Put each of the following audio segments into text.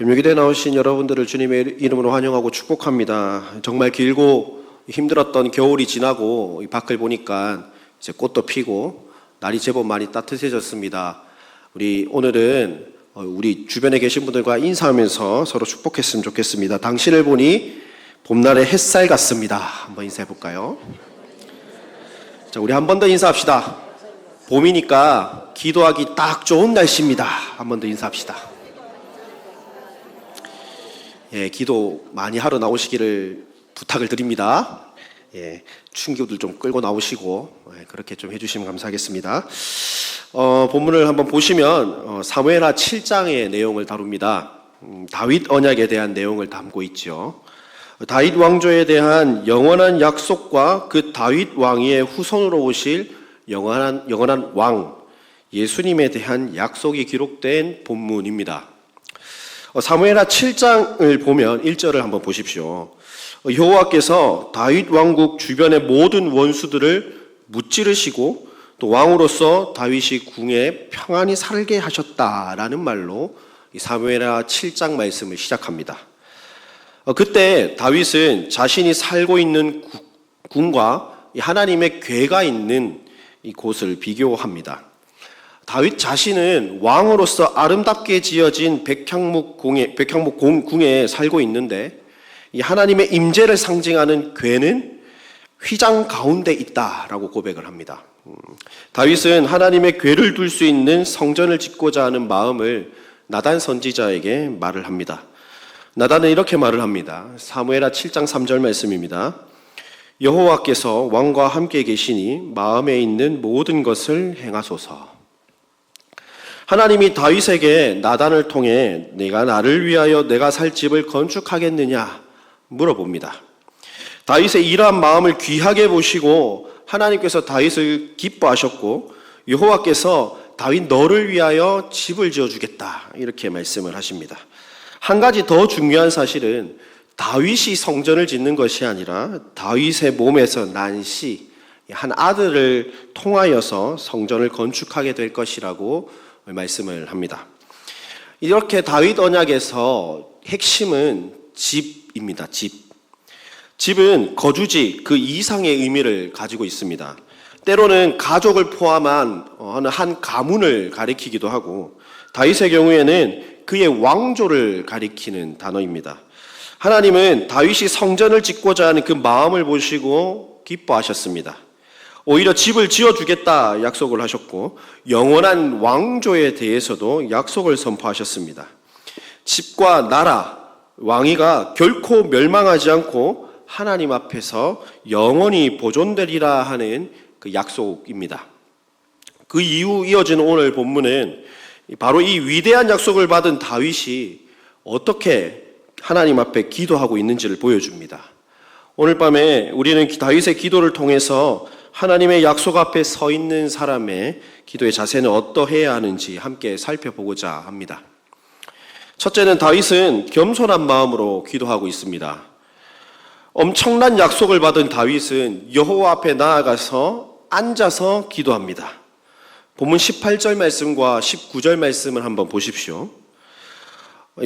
금요일에 나오신 여러분들을 주님의 이름으로 환영하고 축복합니다. 정말 길고 힘들었던 겨울이 지나고 이 밖을 보니까 이제 꽃도 피고 날이 제법 많이 따뜻해졌습니다. 우리 오늘은 어, 우리 주변에 계신 분들과 인사하면서 서로 축복했으면 좋겠습니다. 당신을 보니 봄날의 햇살 같습니다. 한번 인사해 볼까요? 자, 우리 한 번 더 인사합시다. 봄이니까 기도하기 딱 좋은 날씨입니다. 한 번 더 인사합시다. 예, 기도 많이 하러 나오시기를 부탁을 드립니다. 예, 충기들 좀 끌고 나오시고 예, 그렇게 좀 해주시면 감사하겠습니다. 어, 본문을 한번 보시면 어, 사무엘하 7장의 내용을 다룹니다. 음, 다윗 언약에 대한 내용을 담고 있죠. 다윗 왕조에 대한 영원한 약속과 그 다윗 왕위의 후손으로 오실 영원한 영원한 왕 예수님에 대한 약속이 기록된 본문입니다. 어, 사무엘하 7장을 보면 1절을 한번 보십시오. 어, 여호와께서 다윗 왕국 주변의 모든 원수들을 무찌르시고 또 왕으로서 다윗이 궁에 평안히 살게 하셨다라는 말로 이 사무엘하 7장 말씀을 시작합니다. 어, 그때 다윗은 자신이 살고 있는 구- 궁과 이 하나님의 궤가 있는 이 곳을 비교합니다. 다윗 자신은 왕으로서 아름답게 지어진 백향목 궁에 백향목 공- 궁에 살고 있는데 이 하나님의 임재를 상징하는 궤는 휘장 가운데 있다라고 고백을 합니다. 음, 다윗은 하나님의 궤를 둘 수 있는 성전을 짓고자 하는 마음을 나단 선지자에게 말을 합니다. 나단은 이렇게 말을 합니다. 사무엘하 7장 3절 말씀입니다. 여호와께서 왕과 함께 계시니 마음에 있는 모든 것을 행하소서. 하나님이 다윗에게 나단을 통해 내가 나를 위하여 내가 살 집을 건축하겠느냐 물어봅니다. 다윗의 이러한 마음을 귀하게 보시고 하나님께서 다윗을 기뻐하셨고 여호와께서 다윗 너를 위하여 집을 지어 주겠다 이렇게 말씀을 하십니다. 한 가지 더 중요한 사실은 다윗이 성전을 짓는 것이 아니라 다윗의 몸에서 난 씨, 한 아들을 통하여서 성전을 건축하게 될 것이라고 말씀을 합니다. 이렇게 다윗 언약에서 핵심은 집입니다. 집. 집은 거주지 그 이상의 의미를 가지고 있습니다. 때로는 가족을 포함한 어느 한 가문을 가리키기도 하고 다윗의 경우에는 그의 왕조를 가리키는 단어입니다. 하나님은 다윗이 성전을 짓고자 하는 그 마음을 보시고 기뻐하셨습니다. 오히려 집을 지어주겠다 약속을 하셨고 영원한 왕조에 대해서도 약속을 선포하셨습니다. 집과 나라, 왕위가 결코 멸망하지 않고 하나님 앞에서 영원히 보존되리라 하는 그 약속입니다. 그 이후 이어지는 오늘 본문은 바로 이 위대한 약속을 받은 다윗이 어떻게 하나님 앞에 기도하고 있는지를 보여줍니다. 오늘 밤에 우리는 다윗의 기도를 통해서 하나님의 약속 앞에 서 있는 사람의 기도의 자세는 어떠해야 하는지 함께 살펴보고자 합니다. 첫째는 다윗은 겸손한 마음으로 기도하고 있습니다. 엄청난 약속을 받은 다윗은 여호와 앞에 나아가서 앉아서 기도합니다. 본문 18절 말씀과 19절 말씀을 한번 보십시오.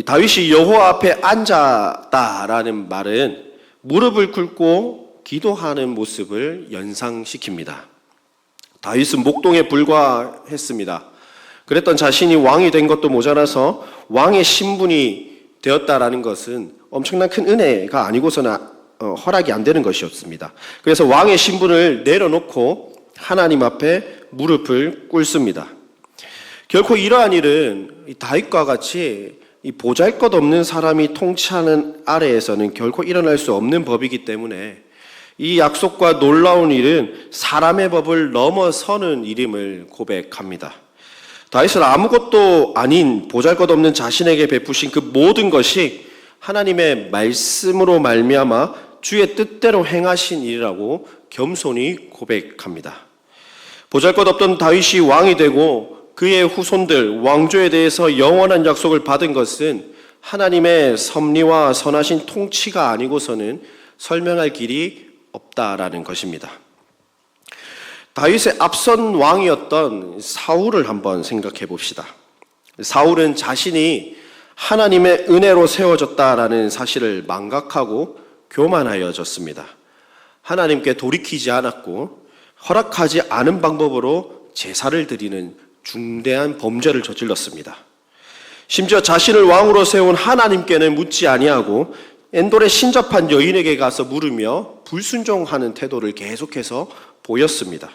다윗이 여호와 앞에 앉았다라는 말은 무릎을 꿇고 기도하는 모습을 연상시킵니다. 다윗은 목동에 불과했습니다. 그랬던 자신이 왕이 된 것도 모자라서 왕의 신분이 되었다라는 것은 엄청난 큰 은혜가 아니고서는 어, 허락이 안 되는 것이었습니다. 그래서 왕의 신분을 내려놓고 하나님 앞에 무릎을 꿇습니다. 결코 이러한 일은 이 다윗과 같이 이 보잘것없는 사람이 통치하는 아래에서는 결코 일어날 수 없는 법이기 때문에 이 약속과 놀라운 일은 사람의 법을 넘어서는 일임을 고백합니다. 다윗은 아무것도 아닌 보잘것없는 자신에게 베푸신 그 모든 것이 하나님의 말씀으로 말미암아 주의 뜻대로 행하신 일이라고 겸손히 고백합니다. 보잘것없던 다윗이 왕이 되고 그의 후손들 왕조에 대해서 영원한 약속을 받은 것은 하나님의 섭리와 선하신 통치가 아니고서는 설명할 길이 없다라는 것입니다. 다윗의 앞선 왕이었던 사울을 한번 생각해 봅시다. 사울은 자신이 하나님의 은혜로 세워졌다라는 사실을 망각하고 교만하여졌습니다. 하나님께 돌이키지 않았고 허락하지 않은 방법으로 제사를 드리는 중대한 범죄를 저질렀습니다. 심지어 자신을 왕으로 세운 하나님께는 묻지 아니하고 엔돌에 신접한 여인에게 가서 물으며 불순종하는 태도를 계속해서 보였습니다.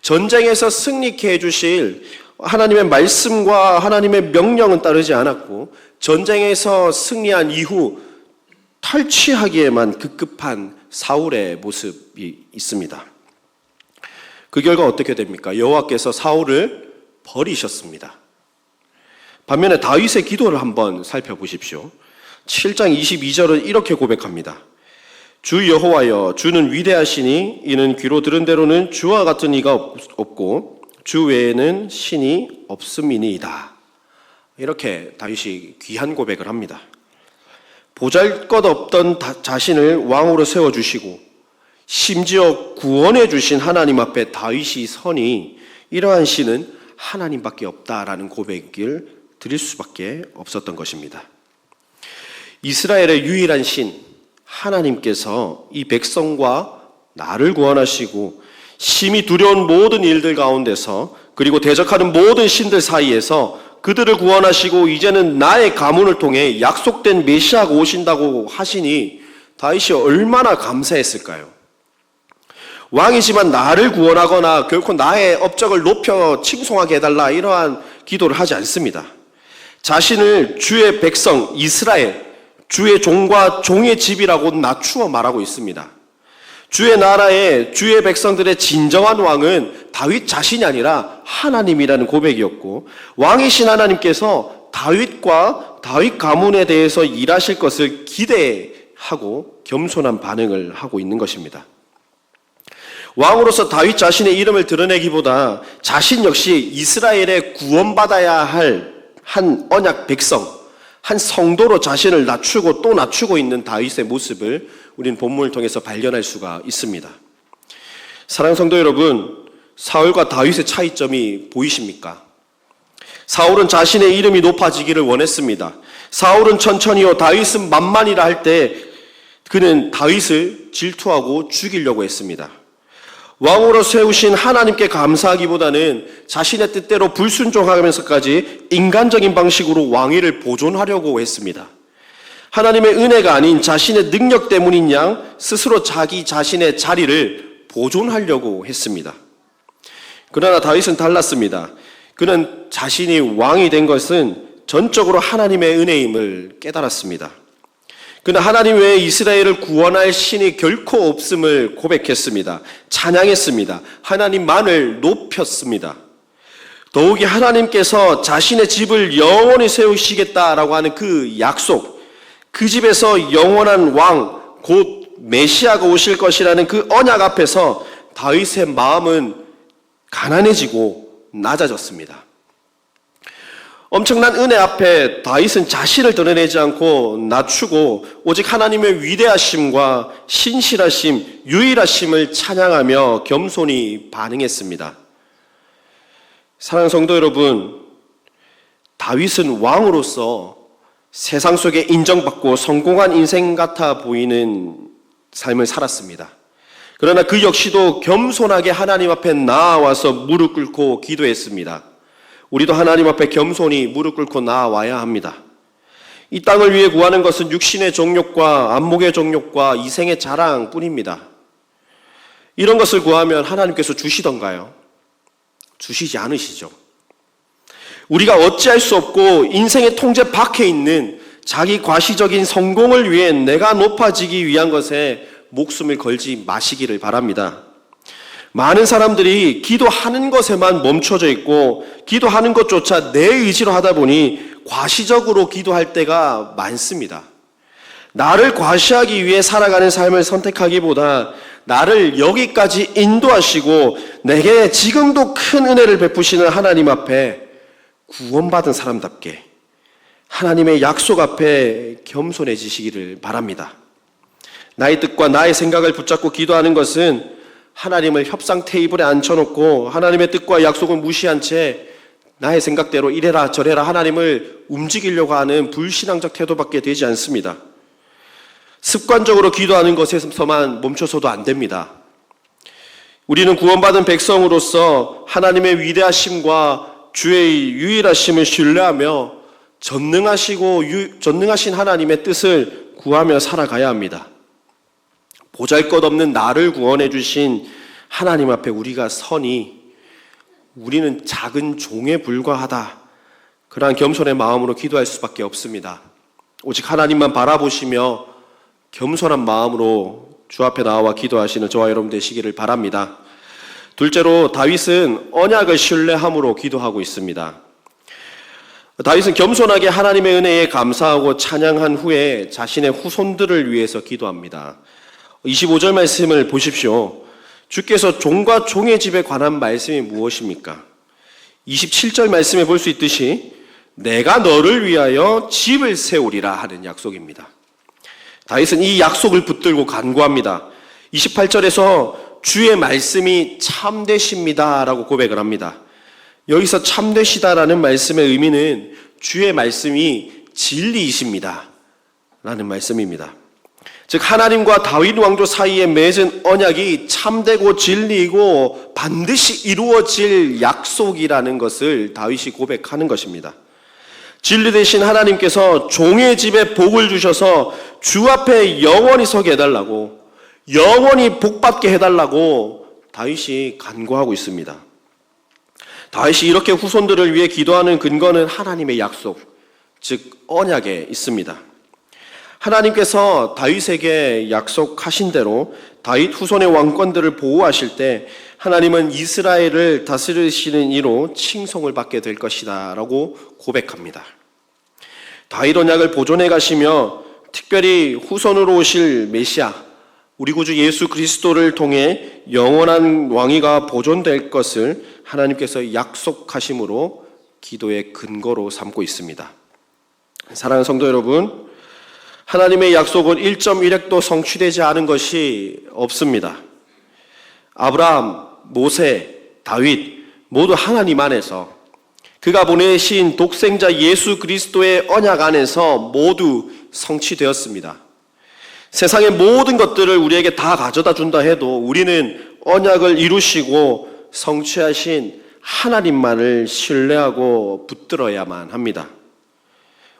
전쟁에서 승리케 해주실 하나님의 말씀과 하나님의 명령은 따르지 않았고 전쟁에서 승리한 이후 탈취하기에만 급급한 사울의 모습이 있습니다. 그 결과 어떻게 됩니까? 여호와께서 사울을 버리셨습니다. 반면에 다윗의 기도를 한번 살펴보십시오. 7장 22절은 이렇게 고백합니다. 주 여호와여 주는 위대하시니 이는 귀로 들은 대로는 주와 같은 이가 없고 주 외에는 신이 없음이니이다. 이렇게 다윗이 귀한 고백을 합니다. 보잘것없던 다- 자신을 왕으로 세워 주시고 심지어 구원해 주신 하나님 앞에 다윗이 서니 이러한 신은 하나님밖에 없다라는 고백을 드릴 수밖에 없었던 것입니다. 이스라엘의 유일한 신 하나님께서 이 백성과 나를 구원하시고 심히 두려운 모든 일들 가운데서 그리고 대적하는 모든 신들 사이에서 그들을 구원하시고 이제는 나의 가문을 통해 약속된 메시아가 오신다고 하시니 다윗이 얼마나 감사했을까요? 왕이지만 나를 구원하거나 결코 나의 업적을 높여 칭송하게 해달라 이러한 기도를 하지 않습니다. 자신을 주의 백성 이스라엘 주의 종과 종의 집이라고 낮추어 말하고 있습니다. 주의 나라의 주의 백성들의 진정한 왕은 다윗 자신이 아니라 하나님이라는 고백이었고 왕이신 하나님께서 다윗과 다윗 가문에 대해서 일하실 것을 기대하고 겸손한 반응을 하고 있는 것입니다. 왕으로서 다윗 자신의 이름을 드러내기보다 자신 역시 이스라엘의 구원받아야 할 한 언약 백성, 한 성도로 자신을 낮추고 또 낮추고 있는 다윗의 모습을 우리는 본문을 통해서 발견할 수가 있습니다. 사랑 성도 여러분, 사울과 다윗의 차이점이 보이십니까? 사울은 자신의 이름이 높아지기를 원했습니다. 사울은 천천히요, 다윗은 만만이라 할 때 그는 다윗을 질투하고 죽이려고 했습니다. 왕으로 세우신 하나님께 감사하기보다는 자신의 뜻대로 불순종하면서까지 인간적인 방식으로 왕위를 보존하려고 했습니다. 하나님의 은혜가 아닌 자신의 능력 때문인 양 스스로 자기 자신의 자리를 보존하려고 했습니다. 그러나 다윗은 달랐습니다. 그는 자신이 왕이 된 것은 전적으로 하나님의 은혜임을 깨달았습니다. 그는 하나님 외에 이스라엘을 구원할 신이 결코 없음을 고백했습니다. 찬양했습니다. 하나님만을 높였습니다. 더욱이 하나님께서 자신의 집을 영원히 세우시겠다라고 하는 그 약속, 그 집에서 영원한 왕, 곧 메시아가 오실 것이라는 그 언약 앞에서 다윗의 마음은 가난해지고 낮아졌습니다. 엄청난 은혜 앞에 다윗은 자신을 드러내지 않고 낮추고 오직 하나님의 위대하심과 신실하심, 유일하심을 찬양하며 겸손히 반응했습니다. 사랑하는 성도 여러분, 다윗은 왕으로서 세상 속에 인정받고 성공한 인생 같아 보이는 삶을 살았습니다. 그러나 그 역시도 겸손하게 하나님 앞에 나아와서 무릎 꿇고 기도했습니다. 우리도 하나님 앞에 겸손히 무릎 꿇고 나아와야 합니다. 이 땅을 위해 구하는 것은 육신의 정욕과 안목의 정욕과 이생의 자랑 뿐입니다. 이런 것을 구하면 하나님께서 주시던가요? 주시지 않으시죠. 우리가 어찌할 수 없고 인생의 통제 밖에 있는 자기 과시적인 성공을 위해 내가 높아지기 위한 것에 목숨을 걸지 마시기를 바랍니다. 많은 사람들이 기도하는 것에만 멈춰져 있고 기도하는 것조차 내 의지로 하다 보니 과시적으로 기도할 때가 많습니다. 나를 과시하기 위해 살아가는 삶을 선택하기보다 나를 여기까지 인도하시고 내게 지금도 큰 은혜를 베푸시는 하나님 앞에 구원받은 사람답게 하나님의 약속 앞에 겸손해지시기를 바랍니다. 나의 뜻과 나의 생각을 붙잡고 기도하는 것은 하나님을 협상 테이블에 앉혀놓고 하나님의 뜻과 약속을 무시한 채 나의 생각대로 이래라 저래라 하나님을 움직이려고 하는 불신앙적 태도밖에 되지 않습니다. 습관적으로 기도하는 것에서만 멈춰서도 안 됩니다. 우리는 구원받은 백성으로서 하나님의 위대하심과 주의 유일하심을 신뢰하며 전능하시고 유, 전능하신 하나님의 뜻을 구하며 살아가야 합니다. 보잘 것 없는 나를 구원해 주신 하나님 앞에 우리가 선이 우리는 작은 종에 불과하다. 그러한 겸손의 마음으로 기도할 수밖에 없습니다. 오직 하나님만 바라보시며 겸손한 마음으로 주 앞에 나와 기도하시는 저와 여러분 되시기를 바랍니다. 둘째로 다윗은 언약을 신뢰함으로 기도하고 있습니다. 다윗은 겸손하게 하나님의 은혜에 감사하고 찬양한 후에 자신의 후손들을 위해서 기도합니다. 25절 말씀을 보십시오. 주께서 종과 종의 집에 관한 말씀이 무엇입니까? 27절 말씀에 볼 수 있듯이 내가 너를 위하여 집을 세우리라 하는 약속입니다. 다윗은 이 약속을 붙들고 간구합니다. 28절에서 주의 말씀이 참되십니다라고 고백을 합니다. 여기서 참되시다라는 말씀의 의미는 주의 말씀이 진리이십니다. 라는 말씀입니다. 즉 하나님과 다윗 왕조 사이에 맺은 언약이 참되고 진리이고 반드시 이루어질 약속이라는 것을 다윗이 고백하는 것입니다. 진리 대신 하나님께서 종의 집에 복을 주셔서 주 앞에 영원히 서게 해달라고 영원히 복받게 해달라고 다윗이 간구하고 있습니다. 다윗이 이렇게 후손들을 위해 기도하는 근거는 하나님의 약속, 즉 언약에 있습니다. 하나님께서 다윗에게 약속하신 대로 다윗 후손의 왕권들을 보호하실 때 하나님은 이스라엘을 다스리시는 이로 칭송을 받게 될 것이다라고 고백합니다. 다윗 언약을 보존해 가시며 특별히 후손으로 오실 메시아 우리 구주 예수 그리스도를 통해 영원한 왕위가 보존될 것을 하나님께서 약속하심으로 기도의 근거로 삼고 있습니다. 사랑하는 성도 여러분, 하나님의 약속은 1.1핵도 성취되지 않은 것이 없습니다. 아브라함, 모세, 다윗 모두 하나님 안에서 그가 보내신 독생자 예수 그리스도의 언약 안에서 모두 성취되었습니다. 세상의 모든 것들을 우리에게 다 가져다 준다 해도 우리는 언약을 이루시고 성취하신 하나님만을 신뢰하고 붙들어야만 합니다.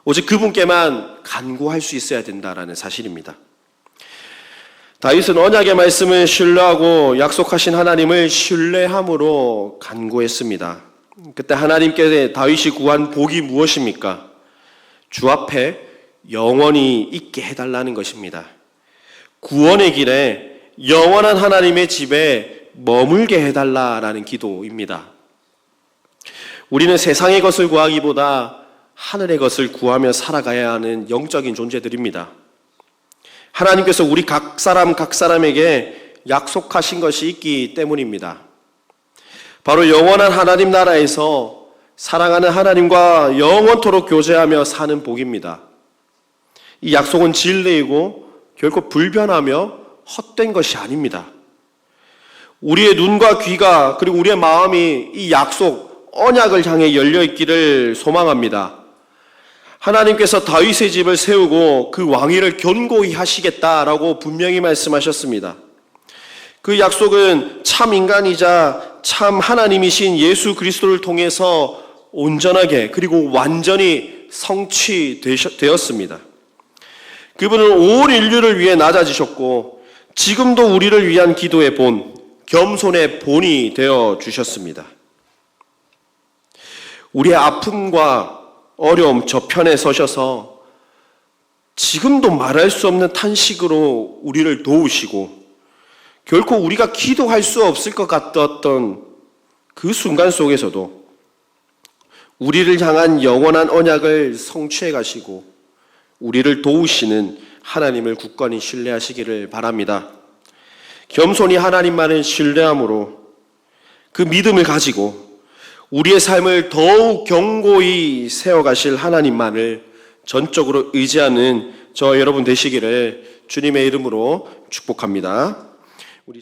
오직 그분께만 간구할 수 있어야 된다라는 사실입니다. 다윗은 언약의 말씀을 신뢰하고 약속하신 하나님을 신뢰함으로 간구했습니다. 그때 하나님께 다윗이 구한 복이 무엇입니까? 주 앞에 영원히 있게 해달라는 것입니다. 구원의 길에 영원한 하나님의 집에 머물게 해달라라는 기도입니다. 우리는 세상의 것을 구하기보다 하늘의 것을 구하며 살아가야 하는 영적인 존재들입니다. 하나님께서 우리 각 사람 각 사람에게 약속하신 것이 있기 때문입니다. 바로 영원한 하나님 나라에서 사랑하는 하나님과 영원토록 교제하며 사는 복입니다. 이 약속은 진리이고 결코 불변하며 헛된 것이 아닙니다. 우리의 눈과 귀가 그리고 우리의 마음이 이 약속, 언약을 향해 열려 있기를 소망합니다. 하나님께서 다윗의 집을 세우고 그 왕위를 견고히 하시겠다라고 분명히 말씀하셨습니다. 그 약속은 참 인간이자 참 하나님이신 예수 그리스도를 통해서 온전하게 그리고 완전히 성취되었습니다. 그분은 온 인류를 위해 낮아지셨고 지금도 우리를 위한 기도의 본, 겸손의 본이 되어 주셨습니다. 우리의 아픔과 어려움 저편에 서셔서 지금도 말할 수 없는 탄식으로 우리를 도우시고 결코 우리가 기도할 수 없을 것 같았던 그 순간 속에서도 우리를 향한 영원한 언약을 성취해 가시고 우리를 도우시는 하나님을 굳건히 신뢰하시기를 바랍니다. 겸손히 하나님만을 신뢰함으로 그 믿음을 가지고 우리의 삶을 더욱 견고히 세워가실 하나님만을 전적으로 의지하는 저 여러분 되시기를 주님의 이름으로 축복합니다.